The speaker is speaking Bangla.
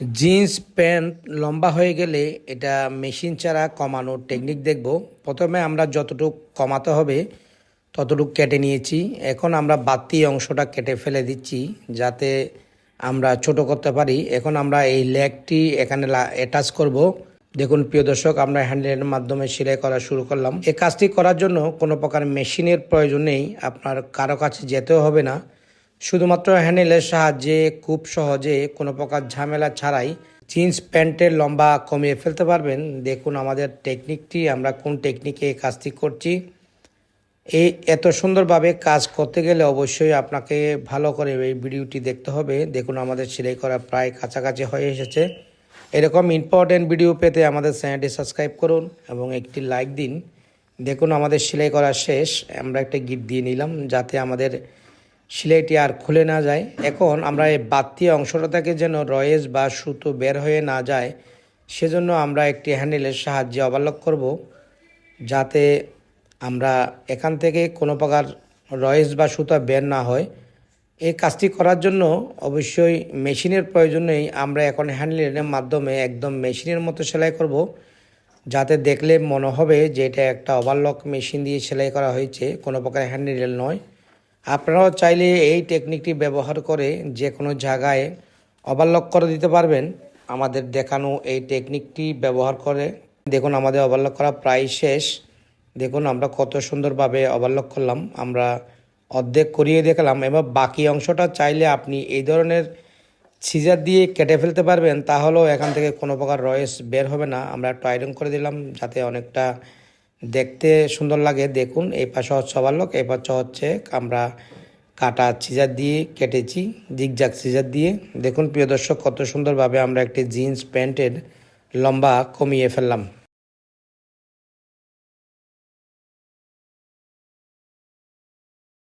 জিন্স প্যান্ট লম্বা হয়ে গেলে এটা মেশিন ছাড়া কমানোর টেকনিক দেখব। প্রথমে আমরা যতটুকু কমাতে হবে, ততটুকু কেটে নিয়েছি। এখন আমরা বাতি অংশটা কেটে ফেলে দিচ্ছি যাতে আমরা ছোট করতে পারি। এখন আমরা এই লেগটি এখানে অ্যাটাচ করব। দেখুন, প্রিয় দর্শক, আমরা হ্যান্ডেলের মাধ্যমে সেলাই করা শুরু করলাম। এই কাজটি করার জন্য কোনো প্রকার মেশিনের প্রয়োজন নেই। আপনার কারও কাছে যেতেও হবে না। শুধুমাত্র হ্যান্ডেলের সাহায্যে খুব সহজে কোনো প্রকার ঝামেলা ছাড়াই জিন্স প্যান্টের লম্বা কমিয়ে ফেলতে পারবেন। দেখুন আমাদের টেকনিকটি, আমরা কোন টেকনিকে কাজটি করছি। এই এত সুন্দরভাবে কাজ করতে গেলে অবশ্যই আপনাকে ভালো করে এই ভিডিওটি দেখতে হবে। দেখুন আমাদের সেলাই করা প্রায় কাছাকাছি হয়ে এসেছে। এরকম ইম্পর্টেন্ট ভিডিও পেতে আমাদের চ্যানেলটি সাবস্ক্রাইব করুন এবং একটি লাইক দিন। দেখুন আমাদের সেলাই করা শেষ। আমরা একটা গিট দিয়ে নিলাম যাতে আমাদের সেলাইটি আর খুলে না যায়। এখন আমরা এই বাড়তি অংশটা থেকে যেন রয়েস বা সুতো বের হয়ে না যায়, সেজন্য আমরা একটি হ্যান্ডেলের সাহায্যে ওভারলক করব, যাতে আমরা এখান থেকে কোনো প্রকার রয়েস বা সুতা বের না হয়। এই কাজটি করার জন্য অবশ্যই মেশিনের প্রয়োজন নেই আমরা এখন হ্যান্ডেলের মাধ্যমে একদম মেশিনের মতো সেলাই করব, যাতে দেখলে মনে হবে যে এটা একটা ওভারলক মেশিন দিয়ে সেলাই করা হয়েছে, কোনো প্রকার হ্যান্ডেল নয়। আপনারাও চাইলে এই টেকনিকটি ব্যবহার করে যে কোনো জায়গায় ওভারলক করে দিতে পারবেন। আমাদের দেখানো এই টেকনিকটি ব্যবহার করে দেখুন আমাদের ওভারলক করা প্রায় শেষ। দেখুন আমরা কত সুন্দরভাবে ওভারলক করলাম। আমরা অর্ধেক করিয়ে দেখলাম। এবার বাকি অংশটা চাইলে আপনি এই ধরনের সিজার দিয়ে কেটে ফেলতে পারবেন। তাহলেও এখান থেকে কোনো প্রকার রয়েস বের হবে না। আমরা একটু আয়রন করে দিলাম যাতে অনেকটা দেখতে সুন্দর লাগে, দেখুন। এই পাশে হচ্ছে ওভারলক এই পাশে হচ্ছে আমরা কাটা সিজার দিয়ে কেটেছি জিগজাগ সিজার দিয়ে। দেখুন প্রিয় দর্শক, কত সুন্দরভাবে আমরা একটি জিন্স প্যান্টের লম্বা কমিয়ে ফেললাম।